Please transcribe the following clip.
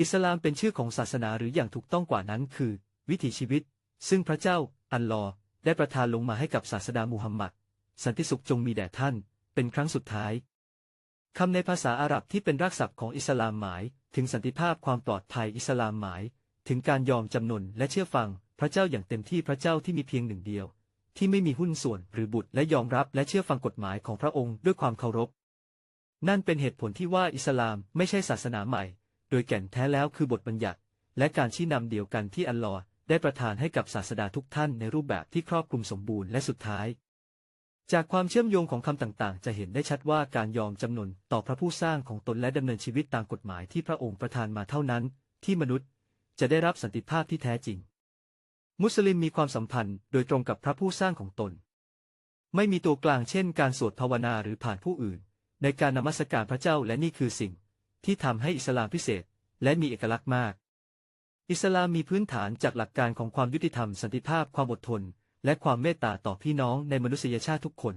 อิสลามเป็นชื่อของศาสนาหรืออย่างถูกต้องกว่านั้นคือ วิถีชีวิต ซึ่งพระเจ้า อัลลอฮ์ได้ประทานลงมาให้กับศาสดามูฮัมหมัด สันติสุขจงมีแด่ท่าน เป็นครั้งสุดท้ายคำในภาษาอาหรับที่เป็นรากศัพท์ของอิสลามหมาย ถึงสันติภาพความปลอดภัยอิสลามหมาย ถึงการยอมจำนนและเชื่อฟัง พระเจ้าอย่างเต็มที่พระเจ้าที่มีเพียงหนึ่งเดียว ที่ไม่มีหุ้นส่วนหรือบุตรและยอมรับและเชื่อฟังกฎหมายของพระองค์ด้วยความเคารพ นั่นเป็นเหตุผลที่ว่าอิสลามไม่ใช่ศาสนาใหม่ โดยแก่นแท้แล้วคือบทบัญญัติ และการชี้นำเดียวกันที่อัลลอฮ์ได้ประทานให้กับศาสดาทุกท่านในรูปแบบที่ครอบคลุมสมบูรณ์และสุดท้าย จากความเชื่อมโยงของคำต่างๆ จะเห็นได้ชัดว่าการยอมจำนนต่อพระผู้สร้างของตนและดำเนินชีวิตตามกฎหมายที่พระองค์ประทานมาเท่านั้น ที่มนุษย์ จะได้รับสันติภาพที่แท้จริง มุสลิมมีความสัมพันธ์โดยตรงกับพระผู้สร้างของตน ไม่มีตัวกลางเช่น การสวดภาวนาหรือผ่านผู้อื่น ในการนมัสการพระเจ้าและนี่คือสิ่ง ที่ทำให้อิสลามพิเศษ และมีเอกลักษณ์มาก อิสลามมีพื้นฐานจากหลักการของความยุติธรรมสันติภาพความอดทน และความเมตตาต่อพี่น้องในมนุษยชาติทุกคน